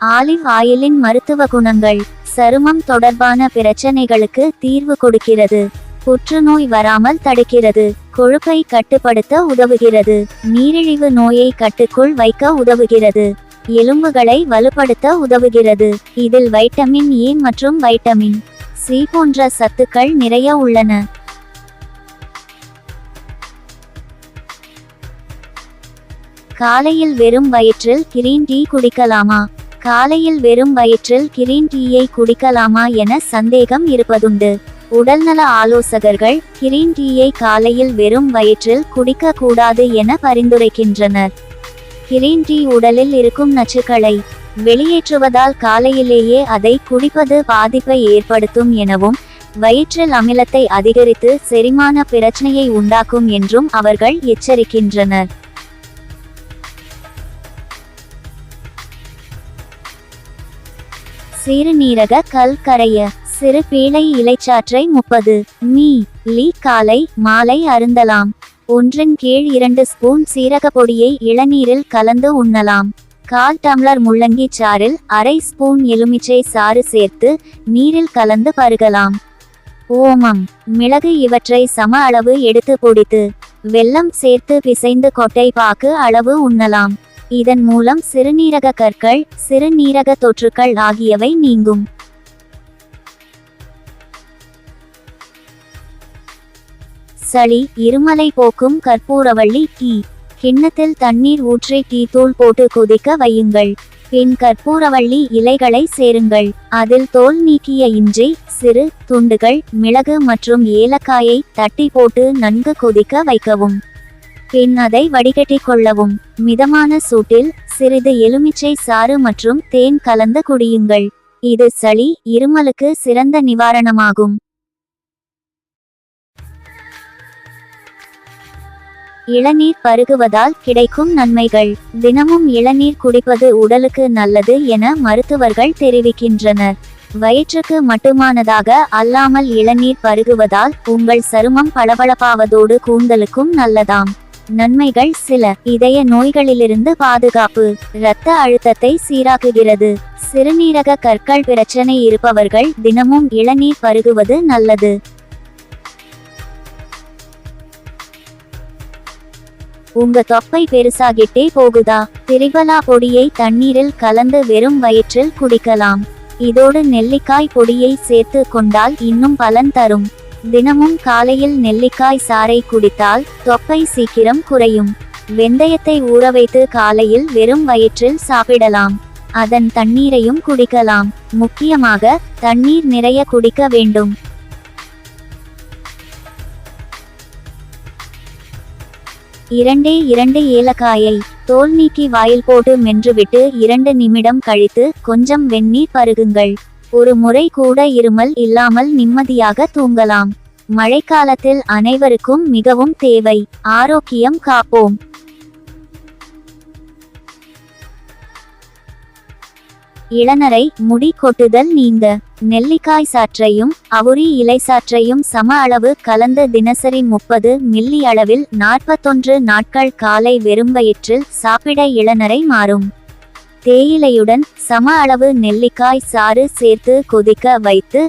Olive ஆயிலின் மருத்துவ குணங்கள் சருமம் தொடர்பான பிரச்சனைகளுக்கு தீர்வு கொடுக்கிறது. புற்றுநோய் வராமல் தடுக்கிறது. கொழுப்பை கட்டுப்படுத்த உதவுகிறது. நீரிழிவு நோயை கட்டுக்குள் வைக்க உதவுகிறது. எலும்புகளை வலுப்படுத்த உதவுகிறது. இதில் வைட்டமின் ஏ மற்றும் வைட்டமின் சி போன்ற சத்துக்கள் நிறைய உள்ளன. காலையில் வெறும் வயிற்றில் கிரீன் டீ குடிக்கலாமா? காலையில் வெறும் வயிற்றில் கிரீன் டீயை குடிக்கலாமா என சந்தேகம் இருப்பதுண்டு. உடல்நல ஆலோசகர்கள் கிரீன் டீயை காலையில் வெறும் வயிற்றில் குடிக்க கூடாது என பரிந்துரைக்கின்றனர். கிரீன் டீ உடலில் இருக்கும் நச்சுக்களை வெளியேற்றுவதால் காலையிலேயே அதை குடிப்பது பாதிப்பை ஏற்படுத்தும் எனவும் வயிற்றில் அமிலத்தை அதிகரித்து செரிமான பிரச்சனையை உண்டாக்கும் என்றும் அவர்கள் எச்சரிக்கின்றனர். சிறுநீரக கல் கரைய சிறு பீளை இலைச்சாற்றை முப்பது. மீ லீ காலை மாலை அருந்தலாம். ஒன்றின் கீழ் இரண்டு ஸ்பூன் சீரக பொடியை இளநீரில் கலந்து உண்ணலாம். கால் டம்ளர் முள்ளங்கி சாறில் அரை ஸ்பூன் எலுமிச்சை சாறு சேர்த்து நீரில் கலந்து பருகலாம். ஓமம் மிளகு இவற்றை சம அளவு எடுத்து பொடித்து வெல்லம் சேர்த்து பிசைந்து கொட்டை பாக்கு அளவு உண்ணலாம். இதன் மூலம் சிறுநீரக கற்கள் சிறுநீரக தொற்றுக்கள் ஆகியவை நீங்கும். சளி இருமலை போக்கும் கற்பூரவள்ளி டீ கிண்ணத்தில் தண்ணீர் ஊற்றி டீ தூள் போட்டு கொதிக்க வையுங்கள். பின் கற்பூரவள்ளி இலைகளை சேருங்கள். அதில் தோல் நீக்கிய இஞ்சி சிறு துண்டுகள் மிளகு மற்றும் ஏலக்காயை தட்டி போட்டு நன்கு கொதிக்க வைக்கவும். பின் அதை வடிகட்டிக் கொள்ளவும். மிதமான சூட்டில் சிறிது எலுமிச்சை சாறு மற்றும் தேன் கலந்து குடியுங்கள். இது சளி இருமலுக்கு சிறந்த நிவாரணமாகும். இளநீர் பருகுவதால் கிடைக்கும் நன்மைகள். தினமும் இளநீர் குடிப்பது உடலுக்கு நல்லது என மருத்துவர்கள் தெரிவிக்கின்றனர். வயிற்றுக்கு மட்டுமானதாக அல்லாமல் இளநீர் பருகுவதால் உங்கள் சருமம் பளபளப்பாவதோடு கூந்தலுக்கும் நல்லதாம். நன்மைகள் சில. இதய நோய்களிலிருந்து பாதுகாப்பு. இரத்த அழுத்தத்தை சீராக்குகிறது. சிறுநீரக கற்கள் பிரச்சனை இருப்பவர்கள் தினமும் இளநீர் பருகுவது நல்லது. உங்க தொப்பை பெருசாகிட்டே போகுதா? திரிபலா பொடியை தண்ணீரில் கலந்து வெறும் வயிற்றில் குடிக்கலாம். இதோடு நெல்லிக்காய் பொடியை சேர்த்து கொண்டால் இன்னும் பலன் தரும். தினமும் காலையில் நெல்லிக்காய் சாறை குடித்தால் தொப்பை சீக்கிரம் குறையும். வெந்தயத்தை ஊற வைத்து காலையில் வெறும் வயிற்றில் சாப்பிடலாம். அதன் தண்ணீரையும் குடிக்கலாம். முக்கியமாக தண்ணீர் நிறைய குடிக்க வேண்டும். இரண்டே இரண்டு ஏலக்காயை தோல் நீக்கி வாயில் போட்டு மென்றுவிட்டு இரண்டு நிமிடம் கழித்து கொஞ்சம் வெந்நீர் பருகுங்கள். ஒரு முறை கூட இருமல் இல்லாமல் நிம்மதியாக தூங்கலாம். மழைக்காலத்தில் அனைவருக்கும் மிகவும் தேவை. ஆரோக்கியம் காப்போம். இளநரை முடி கொட்டுதல் நீங்க. நெல்லிக்காய் சாற்றையும் அவுரி இலை சாற்றையும் சம அளவு கலந்து தினசரி முப்பது மில்லி அளவில் நாற்பத்தொன்று நாட்கள் காலை வெறும் வயிற்றில் சாப்பிட இளநரை மாறும். தேயிலையுடன் சம அளவு நெல்லிக்காய் சாறு சேர்த்து கொதிக்க வைத்து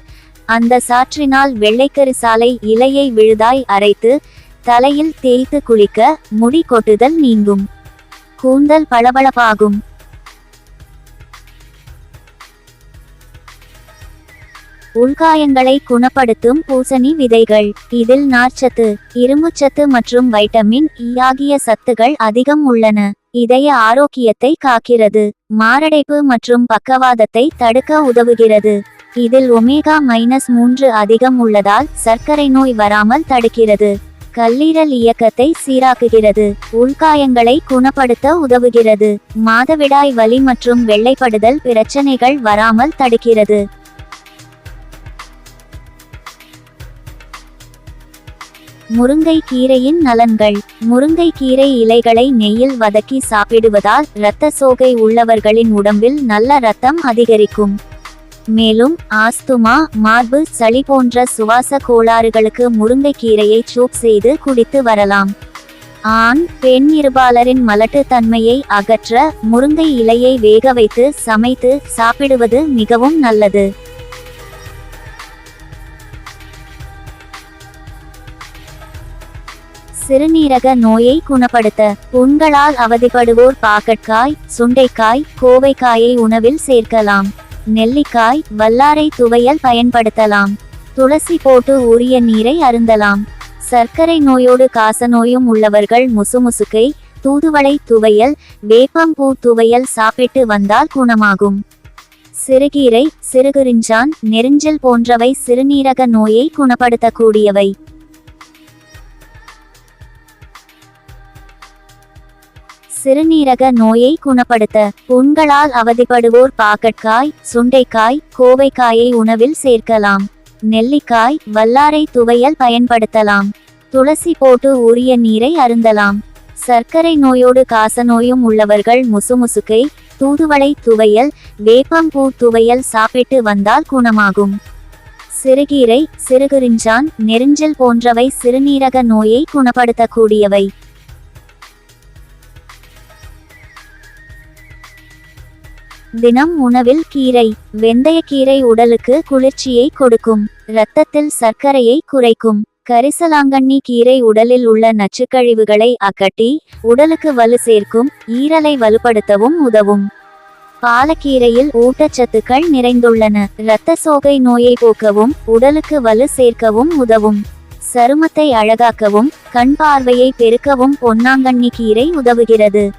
அந்த சாற்றினால் வெள்ளைக்கரிசாலை இலையை விழுதாய் அரைத்து தலையில் தேய்த்து குளிக்க முடி கொட்டுதல் நீங்கும். கூந்தல் பளபளப்பாகும். உள்காயங்களை குணப்படுத்தும் பூசணி விதைகள். இதில் நார்ச்சத்து இரும்புச்சத்து மற்றும் வைட்டமின் இ ஆகிய சத்துகள் அதிகம் உள்ளன. இதய ஆரோக்கியத்தை காக்கிறது மாரடைப்பு மற்றும் பக்கவாதத்தை தடுக்க உதவுகிறது. இதில் ஒமேகா மைனஸ் மூன்று அதிகம் உள்ளதால் சர்க்கரை நோய் வராமல் தடுக்கிறது. கல்லீரல் இயக்கத்தை சீராக்குகிறது உள்காயங்களை குணப்படுத்த உதவுகிறது. மாதவிடாய் வலி மற்றும் வெள்ளைப்படுதல் பிரச்சனைகள் வராமல் தடுக்கிறது. முருங்கை கீரையின் நலன்கள். முருங்கை கீரை இலைகளை நெய்யில் வதக்கி சாப்பிடுவதால் இரத்த சோகை உள்ளவர்களின் உடம்பில் நல்ல இரத்தம் அதிகரிக்கும். மேலும் ஆஸ்துமா மார்பு சளி போன்ற சுவாச கோளாறுகளுக்கு முருங்கைக்கீரையை சூப் செய்து குடித்து வரலாம். ஆண் பெண் இருபாலரின் மலட்டு தன்மையை அகற்ற முருங்கை இலையை வேக வைத்து சமைத்து சாப்பிடுவது மிகவும் நல்லது. சிறுநீரக நோயை குணப்படுத்த புண்களால் அவதிப்படுவோர் பாக்கற்காய் சுண்டைக்காய் கோவைக்காயை உணவில் சேர்க்கலாம். நெல்லிக்காய் வல்லாரை துவையல் பயன்படுத்தலாம். துளசி போட்டு உரிய நீரை அருந்தலாம். சர்க்கரை நோயோடு காசநோயும் உள்ளவர்கள் முசுமுசுக்கை தூதுவளை துவையல் வேப்பம்பூ துவையல் சாப்பிட்டு வந்தால் குணமாகும். சிறுகீரை சிறுகுறிஞ்சான் நெருஞ்சல் போன்றவை சிறுநீரக நோயை குணப்படுத்தக்கூடியவை. சிறுநீரக நோயை குணப்படுத்த புண்களால் அவதிப்படுவோர் பாக்கட்காய் சுண்டைக்காய் கோவைக்காயை உணவில் சேர்க்கலாம். நெல்லிக்காய் வல்லாரை துவையல் பயன்படுத்தலாம். துளசி போட்டு உரிய நீரை அருந்தலாம். சர்க்கரை நோயோடு காசநோயும் உள்ளவர்கள் முசுமுசுக்கை தூதுவளை துவையல் வேப்பம்பூ துவையல் சாப்பிட்டு வந்தால் குணமாகும். சிறுகீரை சிறுகுறிஞ்சான் நெருஞ்சல் போன்றவை சிறுநீரக நோயை குணப்படுத்தக்கூடியவை. தினம் உணவில் கீரை வெந்தயக்கீரை உடலுக்கு குளிர்ச்சியை கொடுக்கும். இரத்தத்தில் சர்க்கரையை குறைக்கும். கரிசலாங்கண்ணி கீரை உடலில் உள்ள நச்சுக்கழிவுகளை அகட்டி உடலுக்கு வலு சேர்க்கும் ஈரலை வலுப்படுத்தவும் உதவும். பாலக்கீரையில் ஊட்டச்சத்துக்கள் நிறைந்துள்ளன. இரத்த சோகை நோயை போக்கவும் உடலுக்கு வலு சேர்க்கவும் உதவும். சருமத்தை அழகாக்கவும் கண் பார்வையை பெருக்கவும் பொன்னாங்கண்ணி கீரை உதவுகிறது.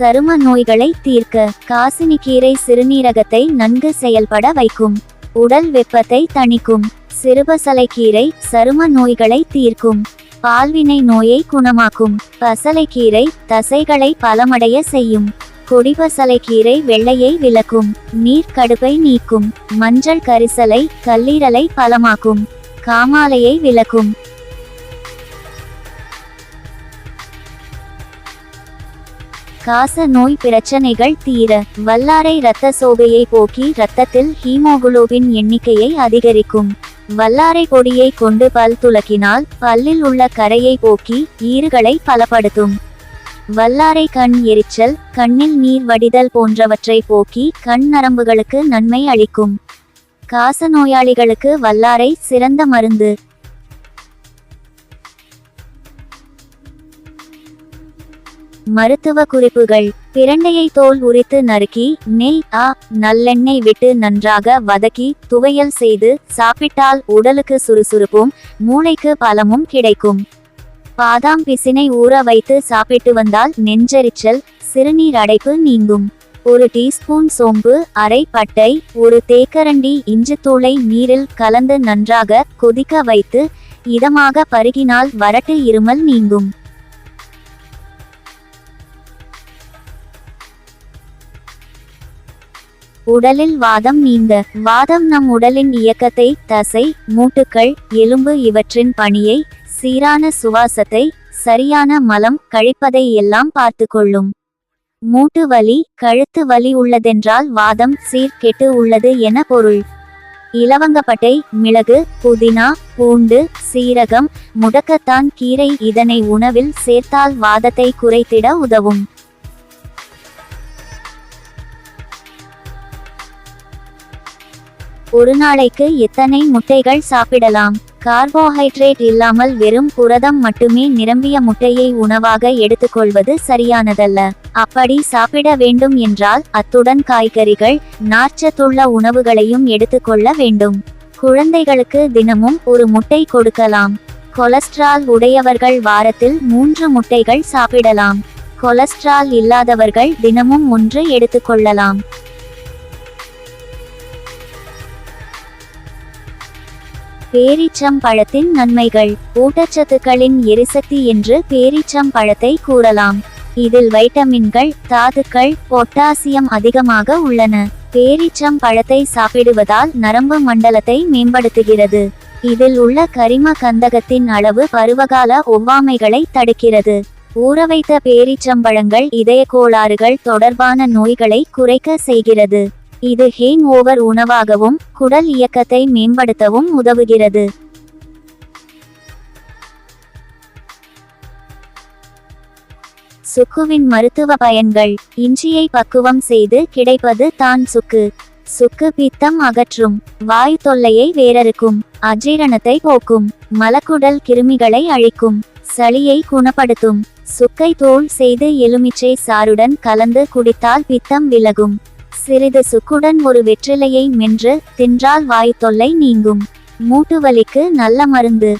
சரும நோய்களை தீர்க்க காசினி கீரை சிறுநீரகத்தை நன்கு செயல்பட வைக்கும். உடல் வெப்பத்தை தணிக்கும். சிறுபசலைக்கீரை சரும நோய்களை தீர்க்கும். பால்வினை நோயை குணமாக்கும். பசலைக்கீரை தசைகளை பலமடைய செய்யும். கொடிபசலைக்கீரை வெள்ளையை விளக்கும். நீர் கடுப்பை நீக்கும். மஞ்சள் கரிசலை கல்லீரலை பலமாக்கும். காமாலையை விளக்கும். காச நோய் பிரச்சனைகள் தீர வல்லாரை இரத்த சோகையை போக்கி இரத்தத்தில் ஹீமோகுளோபின் எண்ணிக்கையை அதிகரிக்கும். வல்லாரை பொடியை கொண்டு பல் துலக்கினால் பல்லில் உள்ள கரையை போக்கி ஈறுகளை பலப்படுத்தும். வல்லாரை கண் எரிச்சல் கண்ணில் நீர் வடிதல் போன்றவற்றை போக்கி கண் நரம்புகளுக்கு நன்மை அளிக்கும். காச நோயாளிகளுக்கு வல்லாரை சிறந்த மருந்து. மருத்துவ குறிப்புகள். பிரண்டையை தோல் உரித்து நறுக்கி நெய் ஆ நல்லெண்ணெய் விட்டு நன்றாக வதக்கி துவையல் செய்து சாப்பிட்டால் உடலுக்கு சுறுசுறுப்பும் மூளைக்கு பலமும் கிடைக்கும். பாதாம் பிசினை ஊற வைத்து சாப்பிட்டு வந்தால் நெஞ்சரிச்சல் சிறுநீர் அடைப்பு நீங்கும். ஒரு டீஸ்பூன் சோம்பு அரை பட்டை ஒரு தேக்கரண்டி இஞ்சித்தூளை நீரில் கலந்து நன்றாக கொதிக்க வைத்து இதமாக பருகினால் வறட்டு இருமல் நீங்கும். உடலில் வாதம் நீந்த வாதம் நம் உடலின் இயக்கத்தை தசை மூட்டுக்கள் எலும்பு இவற்றின் பணியை சீரான சுவாசத்தை சரியான மலம் கழிப்பதை எல்லாம் பார்த்து கொள்ளும். மூட்டு வலி கழுத்து வலி உள்ளதென்றால் வாதம் சீர்கெட்டு உள்ளது என பொருள். இலவங்கப்பட்டை மிளகு புதினா பூண்டு சீரகம் முடக்கத்தான் கீரை இதனை உணவில் சேர்த்தால் வாதத்தை குறைத்திட உதவும். ஒரு நாளைக்கு எத்தனை முட்டைகள் சாப்பிடலாம்? கார்போஹைட்ரேட் இல்லாமல் வெறும் புரதம் மட்டுமே நிரம்பிய முட்டையை உணவாக எடுத்துக்கொள்வது சரியானதல்ல. அப்படி சாப்பிட வேண்டும் என்றால் அத்துடன் காய்கறிகள் நார்ச்சத்துள்ள உணவுகளையும் எடுத்துக்கொள்ள வேண்டும். குழந்தைகளுக்கு தினமும் ஒரு முட்டை கொடுக்கலாம். கொலஸ்ட்ரால் உடையவர்கள் வாரத்தில் மூன்று முட்டைகள் சாப்பிடலாம். கொலஸ்ட்ரால் இல்லாதவர்கள் தினமும் ஒன்று எடுத்துக்கொள்ளலாம். பேரிச்சம் பழத்தின் நன்மைகள். ஊட்டச்சத்துக்களின் எரிசக்தி என்று பேரீச்சம் பழத்தை கூறலாம். இதில் வைட்டமின்கள் தாதுக்கள் பொட்டாசியம் அதிகமாக உள்ளன. பேரிச்சம் பழத்தை சாப்பிடுவதால் நரம்பு மண்டலத்தை மேம்படுத்துகிறது. இதில் உள்ள கரிம கந்தகத்தின் அளவு பருவகால ஒவ்வாமைகளை தடுக்கிறது. ஊறவைத்த பேரீச்சம்பழங்கள் இதய கோளாறுகள் தொடர்பான நோய்களை குறைக்க செய்கிறது. இது ஹேங் ஓவர் உணவாகவும் குடல் இயக்கத்தை மேம்படுத்தவும் உதவுகிறது. சுக்குவின் மருத்துவ பயன்கள் இஞ்சியை பக்குவம் செய்து கிடைப்பது தான் சுக்கு. சுக்கு பித்தம் அகற்றும் வாயு தொல்லையை வேரறுக்கும் அஜீரணத்தை போக்கும் மலக்குடல் கிருமிகளை அழிக்கும் சளியை குணப்படுத்தும். சுக்கை தோல் செய்து எலுமிச்சை சாறுடன் கலந்து குடித்தால் பித்தம் விலகும். சிறிது சுக்குடன் ஒரு வெற்றிலையை மென்று தின்றால் வாய்த்தொல்லை தொல்லை நீங்கும். மூட்டு வலிக்கு நல்ல மருந்து.